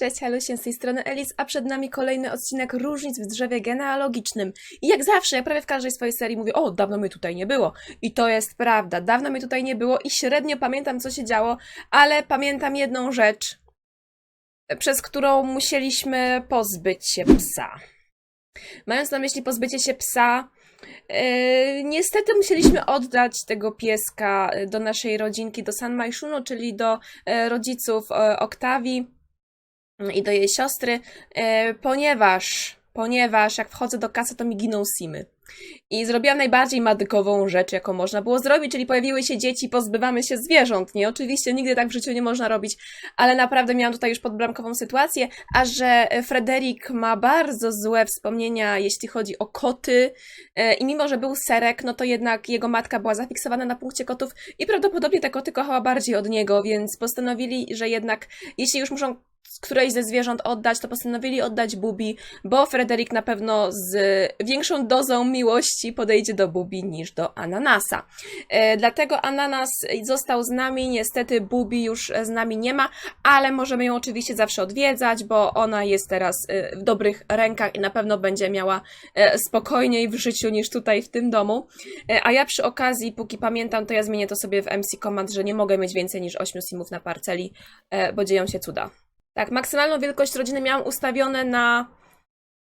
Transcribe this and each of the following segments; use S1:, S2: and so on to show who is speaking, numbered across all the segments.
S1: Cześć, Halusie, z tej strony Elis, a przed nami kolejny odcinek Różnic w drzewie genealogicznym. I jak zawsze, jak prawie w każdej swojej serii mówię, o, dawno mnie tutaj nie było. I to jest prawda, dawno mnie tutaj nie było i średnio pamiętam, co się działo, ale pamiętam jedną rzecz, przez którą musieliśmy pozbyć się psa. Mając na myśli pozbycie się psa, Yy, niestety musieliśmy oddać tego pieska e, do naszej rodzinki, do San Majszuno, czyli do e, rodziców Oktawii i do jej siostry, e, ponieważ, ponieważ jak wchodzę do kasy, to mi giną simy. I zrobiłam najbardziej madykową rzecz, jaką można było zrobić, czyli pojawiły się dzieci, pozbywamy się zwierząt, nie? Oczywiście nigdy tak w życiu nie można robić, ale naprawdę miałam tutaj już podbramkową sytuację, a że Frederick ma bardzo złe wspomnienia, jeśli chodzi o koty e, i mimo, że był serek, no to jednak jego matka była zafiksowana na punkcie kotów i prawdopodobnie te koty kochała bardziej od niego, więc postanowili, że jednak jeśli już muszą któreś ze zwierząt oddać, to postanowili oddać Bubi, bo Frederick na pewno z większą dozą miłości podejdzie do Bubi niż do Ananasa. E, dlatego Ananas został z nami, niestety Bubi już z nami nie ma, ale możemy ją oczywiście zawsze odwiedzać, bo ona jest teraz e, w dobrych rękach i na pewno będzie miała e, spokojniej w życiu niż tutaj w tym domu. A ja przy okazji, póki pamiętam, to ja zmienię to sobie w MC Command, że nie mogę mieć więcej niż 8 simów na parceli, bo dzieją się cuda. Tak, maksymalną wielkość rodziny miałam ustawione na,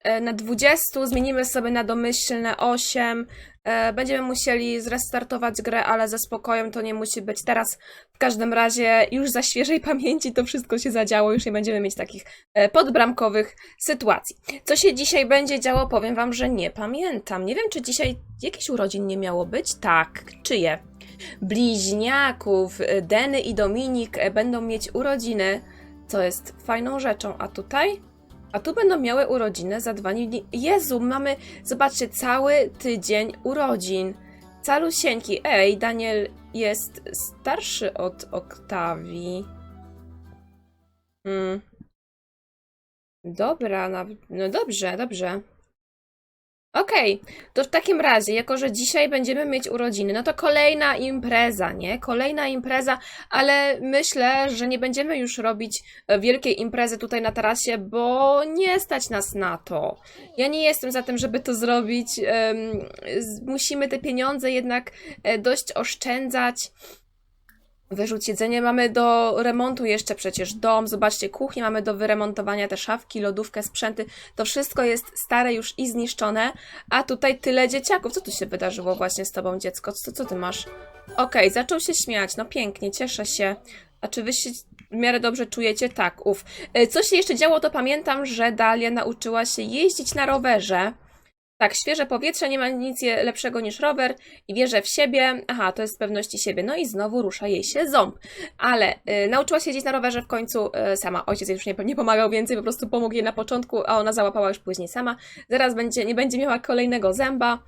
S1: e, na 20, zmienimy sobie na domyślne 8. E, Będziemy musieli zrestartować grę, ale ze spokojem to nie musi być teraz. W każdym razie już za świeżej pamięci to wszystko się zadziało, już nie będziemy mieć takich e, podbramkowych sytuacji. Co się dzisiaj będzie działo, powiem wam, że nie pamiętam. Nie wiem, czy dzisiaj jakichś urodzin nie miało być? Tak, czyje? Bliźniaków Denny i Dominik będą mieć urodziny co jest fajną rzeczą. A tutaj? A tu będą miały urodziny za dwa dni. Jezu, mamy, zobaczcie, cały tydzień urodzin. Calusieńki. Ej, Daniel jest starszy od Oktawii. Hmm. Dobra, no, dobrze, dobrze. Okej, to w takim razie, jako że dzisiaj będziemy mieć urodziny, no to kolejna impreza, nie? Kolejna impreza, ale myślę, że nie będziemy już robić e, wielkiej imprezy tutaj na tarasie, bo nie stać nas na to. Ja nie jestem za tym, żeby to zrobić. musimy te pieniądze jednak e, dość oszczędzać. Wyrzuć jedzenie mamy do remontu jeszcze przecież dom, zobaczcie, kuchnię mamy do wyremontowania, te szafki, lodówkę, sprzęty, to wszystko jest stare już i zniszczone, a tutaj tyle dzieciaków. Co tu się wydarzyło właśnie z tobą, dziecko? Co, co ty masz? Okej, zaczął się śmiać, no pięknie, cieszę się. A czy wy się w miarę dobrze czujecie? Tak, uf. E, Co się jeszcze działo, to pamiętam, że Dalia nauczyła się jeździć na rowerze. Tak, świeże powietrze, nie ma nic lepszego niż rower i wierzę w siebie. Aha, to jest z pewności siebie. No i znowu rusza jej się ząb. Ale y, nauczyła się jeździć na rowerze w końcu y, sama. Ojciec jej już nie, nie pomagał więcej, po prostu pomógł jej na początku, a ona załapała już później sama. Zaraz będzie, nie będzie miała kolejnego zęba.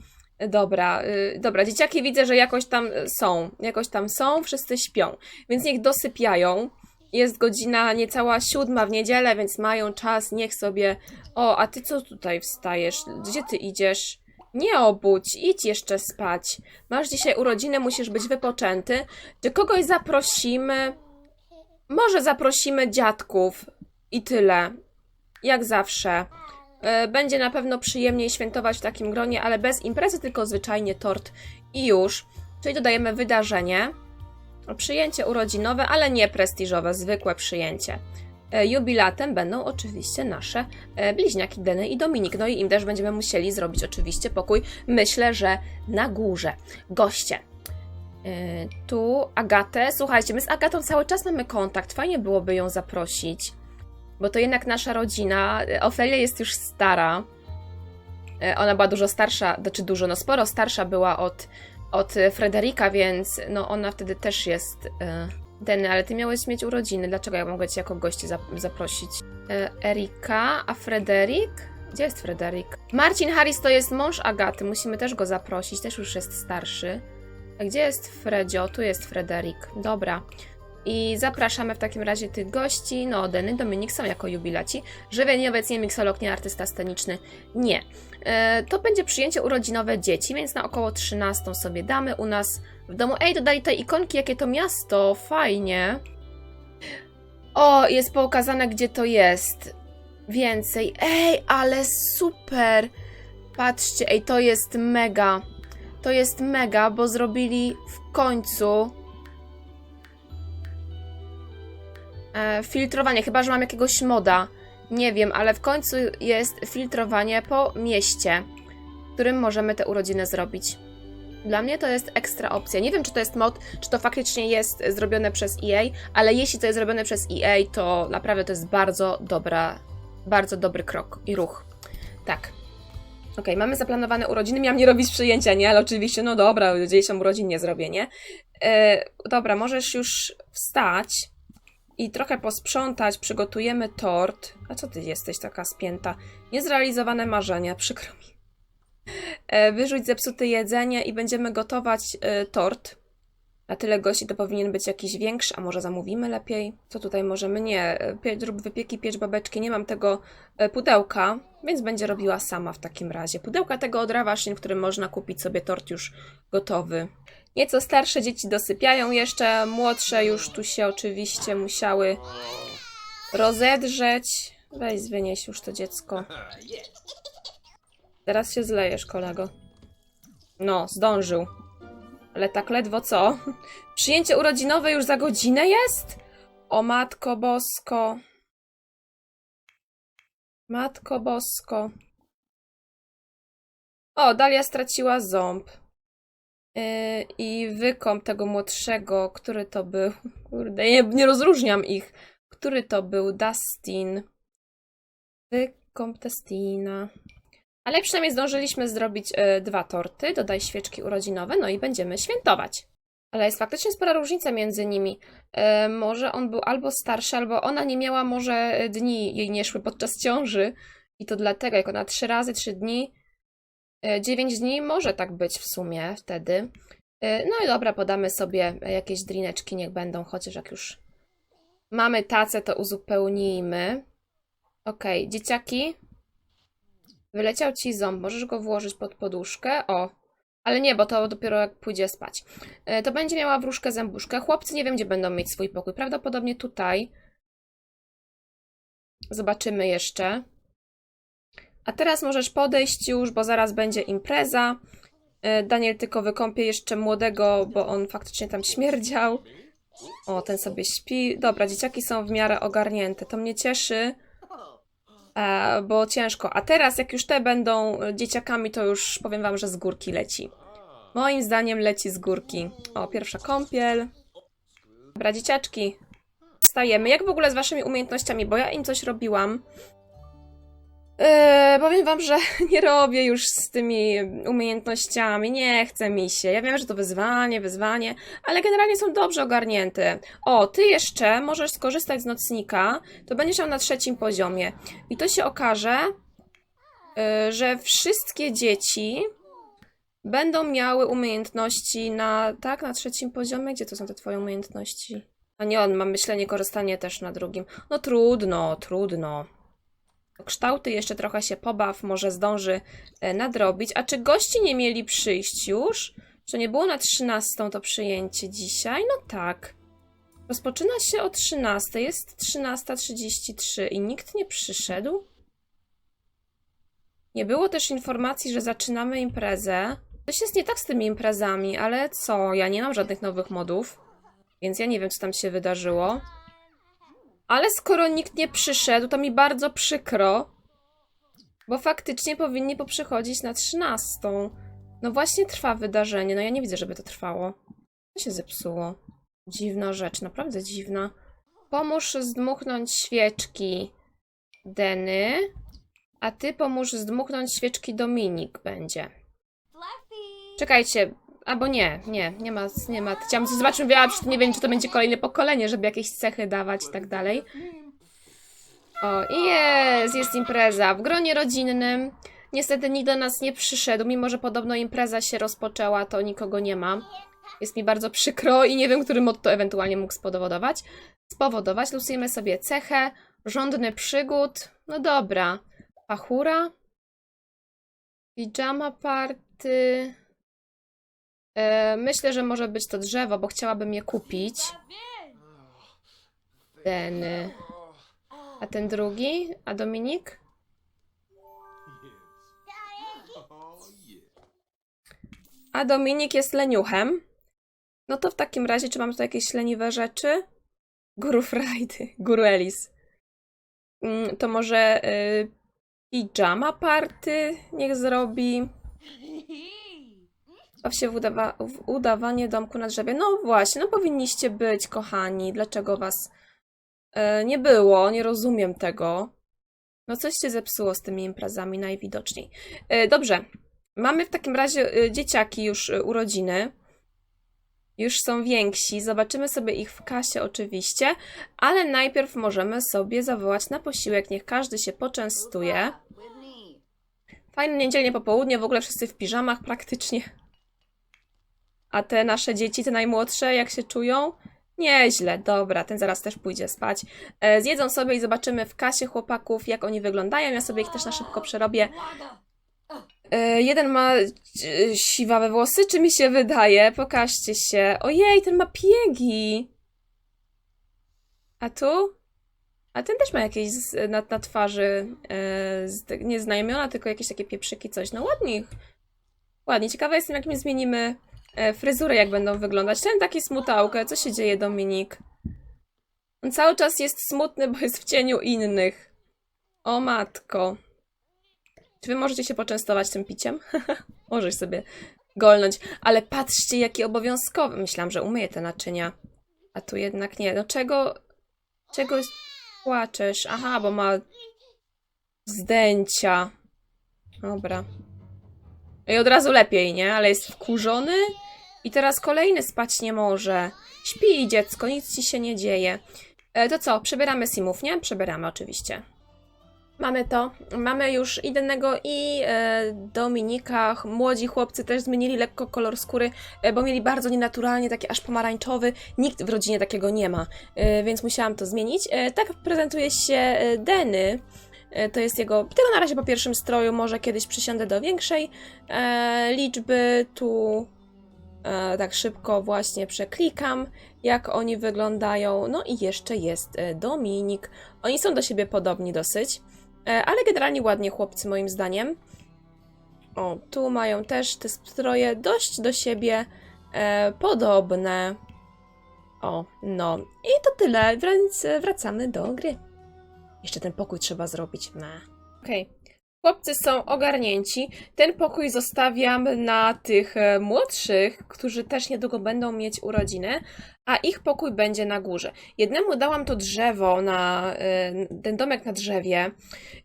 S1: Dobra, y, dobra, dzieciaki widzę, że jakoś tam są. Jakoś tam są, wszyscy śpią. Więc niech dosypiają. Jest godzina niecała siódma w niedzielę, więc mają czas, niech sobie. O, a ty co tutaj wstajesz? Gdzie ty idziesz? Nie obudź, idź jeszcze spać. Masz dzisiaj urodziny, musisz być wypoczęty. Czy kogoś zaprosimy? Może zaprosimy dziadków i tyle. Jak zawsze. E, Będzie na pewno przyjemniej świętować w takim gronie, ale bez imprezy, tylko zwyczajnie tort i już. Czyli dodajemy wydarzenie. Przyjęcie urodzinowe, ale nie prestiżowe, zwykłe przyjęcie. E, Jubilatem będą oczywiście nasze e, bliźniaki Deny i Dominik. No i im też będziemy musieli zrobić oczywiście pokój. Myślę, że na górze. Goście. E, Tu Agatę. Słuchajcie, my z Agatą cały czas mamy kontakt. Fajnie byłoby ją zaprosić, bo to jednak nasza rodzina. Ofelia jest już stara. Ona była dużo starsza, znaczy dużo, no sporo starsza była od, od e, Frederika, więc no ona wtedy też jest. E, Denny, ale ty miałeś mieć urodziny. Dlaczego ja mogę cię jako gości zap- zaprosić? E, Erika, a Frederik? Gdzie jest Frederik? Marcin Harris to jest mąż Agaty. Musimy też go zaprosić. Też już jest starszy. A gdzie jest Fredzio? Tu jest Frederik. Dobra. I zapraszamy w takim razie tych gości. No, Denny, Dominik są jako jubilaci. Żywieniowiec, nie miksolog, nie artysta sceniczny. Nie. E, to będzie przyjęcie urodzinowe dzieci, więc na około 13 sobie damy u nas w domu. Ej, dodali te ikonki, jakie to miasto. Fajnie. O, jest pokazane, gdzie to jest. Więcej. Ej, ale super! Patrzcie, ej, to jest mega. To jest mega, bo zrobili w końcu e, filtrowanie. Chyba, że mam jakiegoś moda. Nie wiem, ale w końcu jest filtrowanie po mieście, w którym możemy te urodziny zrobić. Dla mnie to jest ekstra opcja. Nie wiem, czy to jest mod, czy to faktycznie jest zrobione przez EA, ale jeśli to jest zrobione przez EA, to naprawdę to jest bardzo dobra, bardzo dobry krok i ruch. Tak. Okej, mamy zaplanowane urodziny. Miałam nie robić przyjęcia, nie? Ale oczywiście, no dobra, dzieciom urodzin nie zrobię, nie? E, dobra, możesz już wstać i trochę posprzątać. Przygotujemy tort. A co ty jesteś taka spięta? Niezrealizowane marzenia, przykro mi. E, wyrzuć zepsute jedzenie i będziemy gotować e, tort. Na tyle gości to powinien być jakiś większy, a może zamówimy lepiej? Co tutaj możemy? Nie, e, pie- rób wypieki, piecz babeczki. Nie mam tego pudełka, więc będzie robiła sama w takim razie. Pudełka tego od Ravashin, w którym można kupić sobie tort już gotowy. Nieco starsze dzieci dosypiają jeszcze, młodsze już tu się oczywiście musiały rozedrzeć. Weź wynieś już to dziecko. Teraz się zlejesz, kolego. No, zdążył. Ale tak ledwo co? Przyjęcie urodzinowe już za godzinę jest? O matko bosko. Matko bosko. O, Dalia straciła ząb. Yy, I wykąp tego młodszego, który to był. Kurde, nie, nie rozróżniam ich. Który to był? Dustin. Wykąp Dustina. Ale przynajmniej zdążyliśmy zrobić e, dwa torty, dodaj świeczki urodzinowe, no i będziemy świętować. Ale jest faktycznie spora różnica między nimi. E, może on był albo starszy, albo ona nie miała może dni, jej nie szły podczas ciąży. I to dlatego, jak ona trzy razy trzy dni, e, dziewięć dni, może tak być w sumie wtedy. E, no i dobra, podamy sobie jakieś drineczki, niech będą, chociaż jak już mamy tacę, to uzupełnijmy. Okej, dzieciaki, Wyleciał ci ząb, możesz go włożyć pod poduszkę. O, ale nie, bo to dopiero jak pójdzie spać. E, To będzie miała wróżkę zębuszkę. Chłopcy nie wiem, gdzie będą mieć swój pokój. Prawdopodobnie tutaj. Zobaczymy jeszcze. A teraz możesz podejść już, bo zaraz będzie impreza. E, Daniel tylko wykąpie jeszcze młodego, bo on faktycznie tam śmierdział. O, ten sobie śpi. Dobra, dzieciaki są w miarę ogarnięte. To mnie cieszy e, bo ciężko. A teraz, jak już te będą e, dzieciakami, to już powiem wam, że z górki leci. Moim zdaniem leci z górki. O, pierwsza kąpiel. Dobra, dzieciaczki. Wstajemy. Jak w ogóle z waszymi umiejętnościami? Bo ja im coś robiłam. Eee, powiem wam, że nie robię już z tymi umiejętnościami. Nie chce mi się. Ja wiem, że to wyzwanie, wyzwanie, ale generalnie są dobrze ogarnięte. O, ty jeszcze możesz skorzystać z nocnika. To będziesz miał na trzecim poziomie. I to się okaże, y, że wszystkie dzieci będą miały umiejętności na, tak, na trzecim poziomie. Gdzie to są te twoje umiejętności? A nie, on ma myślenie, korzystanie też na drugim. No trudno, trudno. Kształty jeszcze trochę się pobaw, może zdąży e, nadrobić. A czy gości nie mieli przyjść już? Czy nie było na 13 to przyjęcie dzisiaj? No tak. Rozpoczyna się o 13, jest 13.33 i nikt nie przyszedł? Nie było też informacji, że zaczynamy imprezę. Coś jest nie tak z tymi imprezami, ale co? Ja nie mam żadnych nowych modów, więc ja nie wiem, co tam się wydarzyło. Ale skoro nikt nie przyszedł, to mi bardzo przykro, bo faktycznie powinni poprzychodzić na 13. No właśnie trwa wydarzenie, no ja nie widzę, żeby to trwało. Co się zepsuło? Dziwna rzecz, naprawdę dziwna. Pomóż zdmuchnąć świeczki Deny, a ty pomóż zdmuchnąć świeczki Dominik będzie. Czekajcie, albo nie, nie, nie ma, nie ma. Chciałam zobaczyć, ja nie wiem, czy to będzie kolejne pokolenie, żeby jakieś cechy dawać i tak dalej. O, jest, jest impreza w gronie rodzinnym. Niestety nikt do nas nie przyszedł, mimo że podobno impreza się rozpoczęła, to nikogo nie ma. Jest mi bardzo przykro i nie wiem, który mod to ewentualnie mógł spowodować. Spowodować. Losujemy sobie cechę, żądny przygód. No dobra. Pachura. Pijama party. E, myślę, że może być to drzewo, bo chciałabym je kupić. Deny. A ten drugi? A Dominik? A Dominik jest leniuchem. No to w takim razie, czy mam tutaj jakieś leniwe rzeczy? Guru Friday, Guru Elis. Mm, To może y, pijama party niech zrobi. Baw się w, udawa- w udawanie domku na drzewie. No właśnie, no powinniście być, kochani. Dlaczego was e, nie było? Nie rozumiem tego. No coś się zepsuło z tymi imprezami najwidoczniej. E, dobrze. Mamy w takim razie e, dzieciaki już e, urodziny. Już są więksi. Zobaczymy sobie ich w kasie oczywiście, ale najpierw możemy sobie zawołać na posiłek. Niech każdy się poczęstuje. Fajne niedzielnie popołudnie, w ogóle wszyscy w piżamach praktycznie. A te nasze dzieci, te najmłodsze, jak się czują? Nieźle, dobra, ten zaraz też pójdzie spać. E, zjedzą sobie i zobaczymy w kasie chłopaków, jak oni wyglądają. Ja sobie ich też na szybko przerobię. E, jeden ma e, siwawe włosy, czy mi się wydaje? Pokażcie się. Ojej, ten ma piegi. A tu? A ten też ma jakieś z, na, na twarzy, e, tylko jakieś takie pieprzyki, coś. No ładnie. Ładnie. Ciekawa jestem, jak my zmienimy e, fryzurę, jak będą wyglądać. Ten taki smutałkę. Co się dzieje, Dominik? On cały czas jest smutny, bo jest w cieniu innych. O matko. Czy wy możecie się poczęstować tym piciem? Możesz sobie golnąć. Ale patrzcie, jaki obowiązkowy. Myślałam, że umyję te naczynia. A tu jednak nie. No czego... Czego płaczesz? Aha, bo ma zdęcia. Dobra. I od razu lepiej, nie? Ale jest wkurzony i teraz kolejny spać nie może. Śpi dziecko, nic ci się nie dzieje. E, to co, przebieramy simów, nie? Przebieramy oczywiście. Mamy to. Mamy już Idennego i e, Dominika. Młodzi chłopcy też zmienili lekko kolor skóry, e, bo mieli bardzo nienaturalnie taki aż pomarańczowy. Nikt w rodzinie takiego nie ma, więc musiałam to zmienić. Tak prezentuje się Denny. E, To jest jego, tylko na razie po pierwszym stroju, może kiedyś przysiądę do większej liczby. Tu tak szybko właśnie przeklikam, jak oni wyglądają. No i jeszcze jest e, Dominik. Oni są do siebie podobni dosyć, e, ale generalnie ładnie chłopcy moim zdaniem. O, tu mają też te stroje dość do siebie e, podobne. O, no. I to tyle, więc e, wracamy do gry. Jeszcze ten pokój trzeba zrobić. Okej. Okay. Chłopcy są ogarnięci. Ten pokój zostawiam na tych e, młodszych, którzy też niedługo będą mieć urodziny, a ich pokój będzie na górze. Jednemu dałam to drzewo na e, ten domek na drzewie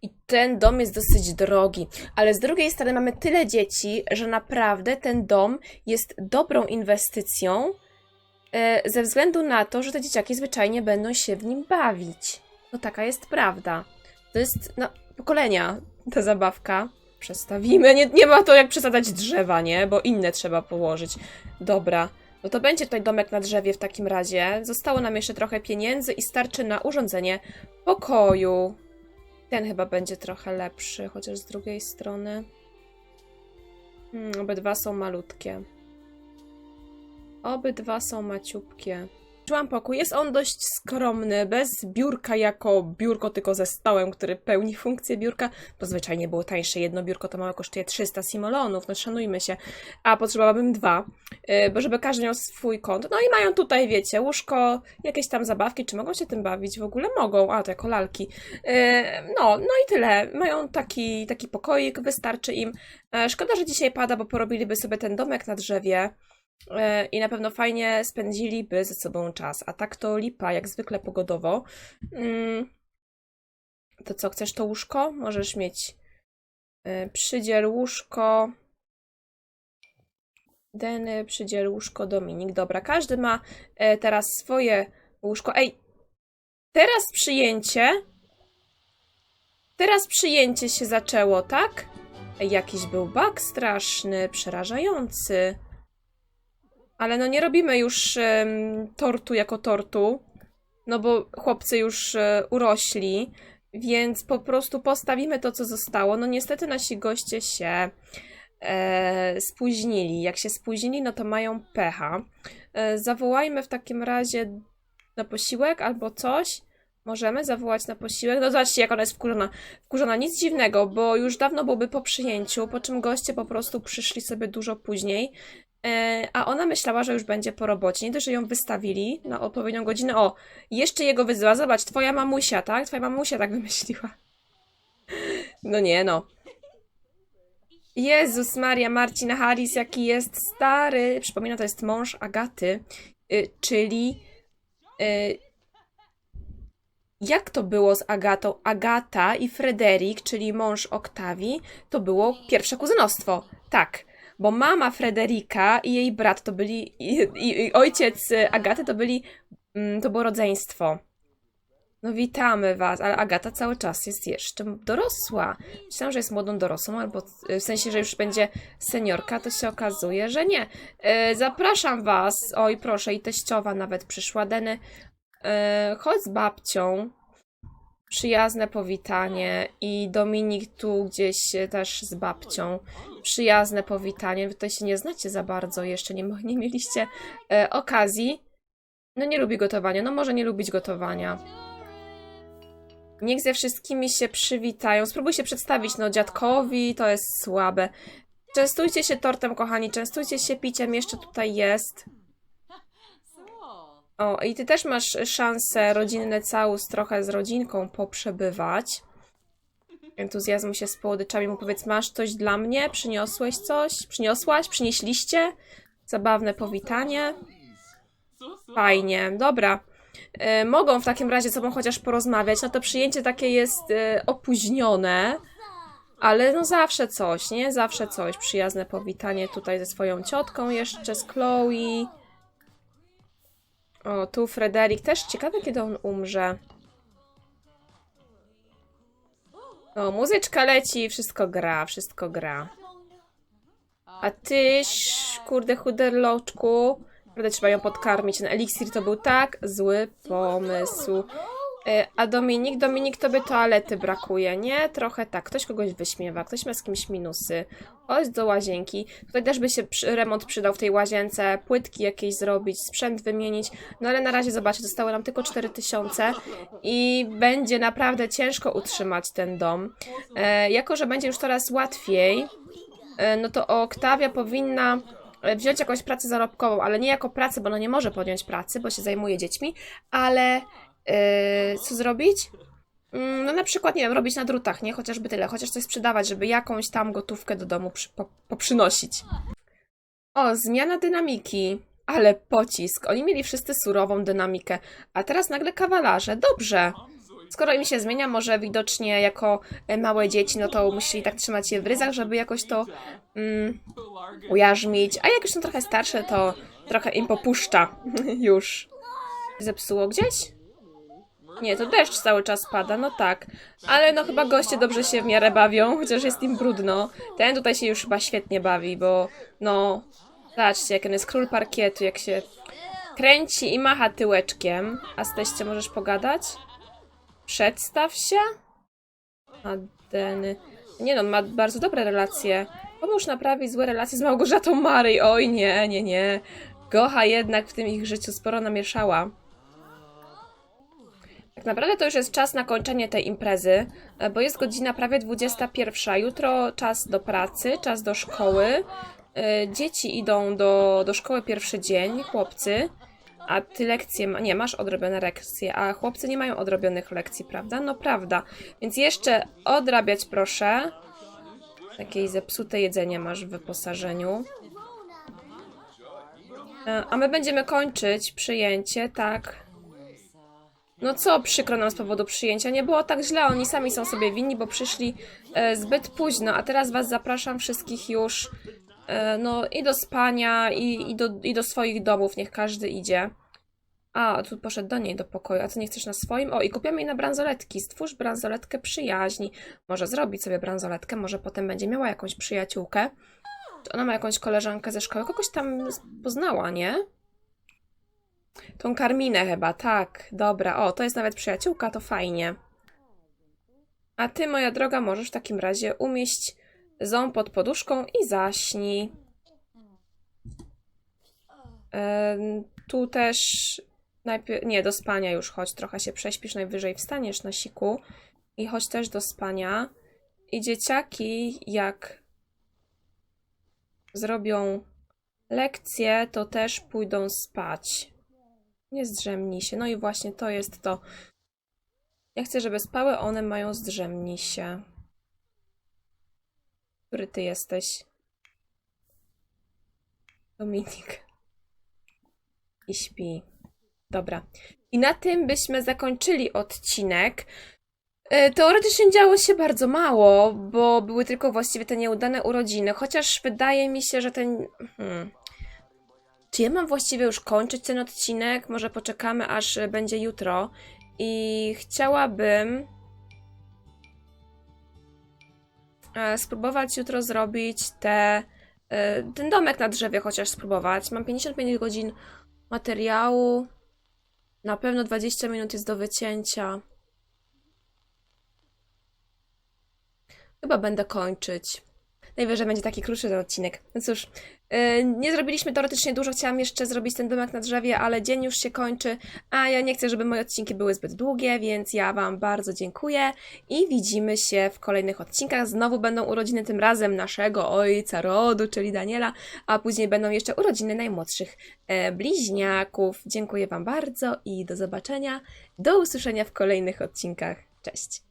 S1: i ten dom jest dosyć drogi, ale z drugiej strony mamy tyle dzieci, że naprawdę ten dom jest dobrą inwestycją e, ze względu na to, że te dzieciaki zwyczajnie będą się w nim bawić. No taka jest prawda. To jest na pokolenia ta zabawka. Przestawimy. Nie, nie ma to jak przesadzać drzewa, nie? Bo inne trzeba położyć. Dobra. No to będzie tutaj domek na drzewie w takim razie. Zostało nam jeszcze trochę pieniędzy i starczy na urządzenie pokoju. Ten chyba będzie trochę lepszy, chociaż z drugiej strony. Hmm, obydwa są malutkie. Obydwa są maciupkie. Czułam pokój. Jest on dość skromny, bez biurka jako biurko, tylko ze stołem, który pełni funkcję biurka, bo zwyczajnie było tańsze. Jedno biurko to małe kosztuje 300 simolonów, no szanujmy się. A potrzebowałabym dwa, yy, bo żeby każdy miał swój kąt. No i mają tutaj, wiecie, łóżko, jakieś tam zabawki. Czy mogą się tym bawić? W ogóle mogą. A, to jako lalki. Yy, no, no i tyle. Mają taki, taki pokoik, wystarczy im. Yy, szkoda, że dzisiaj pada, bo porobiliby sobie ten domek na drzewie. E, i na pewno fajnie spędziliby ze sobą czas. A tak to lipa, jak zwykle pogodowo. Mm. To co, chcesz to łóżko? Możesz mieć e, przydziel łóżko. Deny, przydziel łóżko, Dominik. Dobra, każdy ma e, teraz swoje łóżko. Ej, teraz przyjęcie. Teraz przyjęcie się zaczęło, tak? Jakiś był bug straszny, przerażający. Ale no nie robimy już em, tortu jako tortu, no bo chłopcy już e, urośli, więc po prostu postawimy to, co zostało. No niestety nasi goście się e, spóźnili. Jak się spóźnili, no to mają pecha. E, zawołajmy w takim razie na posiłek albo coś. Możemy zawołać na posiłek. No zobaczcie, jak ona jest wkurzona. Wkurzona, nic dziwnego, bo już dawno byłby po przyjęciu, po czym goście po prostu przyszli sobie dużo później. E, a ona myślała, że już będzie po robocie. Nie dość, że ją wystawili na odpowiednią godzinę. O, jeszcze jego wyzywa. Zobacz, twoja mamusia, tak? Twoja mamusia tak wymyśliła. No nie, no. Jezus Maria, Marcin Harris, jaki jest stary. Przypominam, to jest mąż Agaty, y, czyli... Y, jak to było z Agatą? Agata i Frederik, czyli mąż Oktawii, to było pierwsze kuzynostwo. Tak, bo mama Frederika i jej brat to byli, i, i, i ojciec y, Agaty to byli, mm, to było rodzeństwo. No witamy was, ale Agata cały czas jest jeszcze dorosła. Myślałam, że jest młodą dorosłą, albo y, w sensie, że już będzie seniorka, to się okazuje, że nie. E, zapraszam was, oj proszę, i teściowa nawet przyszła, Deny. E, chodź z babcią. Przyjazne powitanie i Dominik tu gdzieś też z babcią. Przyjazne powitanie. Wy tutaj się nie znacie za bardzo, jeszcze nie, nie mieliście e, okazji. No nie lubi gotowania, no może nie lubić gotowania. Niech ze wszystkimi się przywitają. Spróbuj się przedstawić, no dziadkowi, to jest słabe. Częstujcie się tortem, kochani, częstujcie się piciem, jeszcze tutaj jest. O, i ty też masz szansę rodzinny całus trochę z rodzinką poprzebywać. Entuzjazm się z połodyczami mu powiedz, masz coś dla mnie? Przyniosłeś coś? Przyniosłaś? Przynieśliście? Zabawne powitanie. Fajnie, dobra. E, mogą w takim razie sobą chociaż porozmawiać. No to przyjęcie takie jest e, opóźnione, ale no zawsze coś, nie? Zawsze coś. Przyjazne powitanie tutaj ze swoją ciotką jeszcze, z Chloe. O, tu Frederick. Też ciekawe, kiedy on umrze. O, muzyczka leci, wszystko gra, wszystko gra. A tyś, kurde, chuderloczku. Naprawdę trzeba ją podkarmić. Ten eliksir to był tak zły pomysł. E, A Dominik, Dominik, tobie toalety brakuje, nie? Trochę tak. Ktoś kogoś wyśmiewa, ktoś ma z kimś minusy. Chodź do łazienki. Tutaj też by się remont przydał w tej łazience. Płytki jakieś zrobić, sprzęt wymienić. No ale na razie, zobaczcie, zostały nam tylko 4000 i będzie naprawdę ciężko utrzymać ten dom. E, jako, że będzie już coraz łatwiej, e, no to Oktawia powinna e, wziąć jakąś pracę zarobkową, ale nie jako pracę, bo ona nie może podjąć pracy, bo się zajmuje dziećmi, ale e, co zrobić? Mm, No na przykład, nie wiem, robić na drutach, nie? Chociażby tyle, chociaż coś sprzedawać, żeby jakąś tam gotówkę do domu przy, po, poprzynosić. O, zmiana dynamiki. Ale pocisk. Oni mieli wszyscy surową dynamikę, a teraz nagle kawalarze. Dobrze. Skoro im się zmienia, może widocznie jako e, małe dzieci, no to musieli tak trzymać je w ryzach, żeby jakoś to mm, ujarzmić. A jak już są trochę starsze, to trochę im popuszcza już. Zepsuło gdzieś? Nie, to deszcz cały czas pada, no tak. Ale no chyba goście dobrze się w miarę bawią, chociaż jest im brudno. Ten tutaj się już chyba świetnie bawi, bo no... Zobaczcie, jak on jest król parkietu, jak się kręci i macha tyłeczkiem. A z teście możesz pogadać? Przedstaw się? Adeny. Nie no, ma bardzo dobre relacje. Pomóż naprawić złe relacje z Małgorzatą Marej. Oj nie, nie, nie. Gocha jednak w tym ich życiu sporo namieszała. Tak naprawdę to już jest czas na kończenie tej imprezy, e, bo jest godzina prawie 21. Jutro czas do pracy, czas do szkoły. E, Dzieci idą do, do szkoły pierwszy dzień, chłopcy, a ty lekcje, ma, nie, masz odrobione lekcje, a chłopcy nie mają odrobionych lekcji, prawda? No prawda. Więc jeszcze odrabiać proszę. Jakieś zepsute jedzenie masz w wyposażeniu. E, A my będziemy kończyć przyjęcie, tak. No co przykro nam z powodu przyjęcia. Nie było tak źle, oni sami są sobie winni, bo przyszli e, zbyt późno, a teraz was zapraszam wszystkich już e, no i do spania, i, i, do, i do swoich domów, niech każdy idzie. A, tu poszedł do niej do pokoju, a co nie chcesz na swoim? O, i kupiamy jej na bransoletki. Stwórz bransoletkę przyjaźni. Może zrobić sobie bransoletkę, może potem będzie miała jakąś przyjaciółkę. Ona ma jakąś koleżankę ze szkoły? Kogoś tam poznała, nie? Tą Karminę chyba, tak. Dobra, o, to jest nawet przyjaciółka, to fajnie. A ty, moja droga, możesz w takim razie umieść ząb pod poduszką i zaśnij. Tu też najpierw, nie, do spania już chodź, trochę się prześpisz, najwyżej wstaniesz na siku i chodź też do spania. I dzieciaki, jak zrobią lekcje, to też pójdą spać. Nie zdrzemnij się. No i właśnie to jest to. Ja chcę, żeby spały, one mają zdrzemnij się. Który ty jesteś? Dominik. I śpi. Dobra. I na tym byśmy zakończyli odcinek. E, Teoretycznie działo się bardzo mało, bo były tylko właściwie te nieudane urodziny, chociaż wydaje mi się, że ten. Hmm. Czy ja mam właściwie już kończyć ten odcinek? Może poczekamy, aż e, będzie jutro. I chciałabym e, spróbować jutro zrobić te, e, ten domek na drzewie, chociaż spróbować. Mam 55 godzin materiału. Na pewno 20 minut jest do wycięcia. Chyba będę kończyć. Najwyżej będzie taki krótszy ten odcinek. No cóż, nie zrobiliśmy teoretycznie dużo. Chciałam jeszcze zrobić ten domek na drzewie, ale dzień już się kończy, a ja nie chcę, żeby moje odcinki były zbyt długie, więc ja Wam bardzo dziękuję i widzimy się w kolejnych odcinkach. Znowu będą urodziny tym razem naszego ojca rodu, czyli Daniela, a później będą jeszcze urodziny najmłodszych e, bliźniaków. Dziękuję Wam bardzo i do zobaczenia. Do usłyszenia w kolejnych odcinkach. Cześć!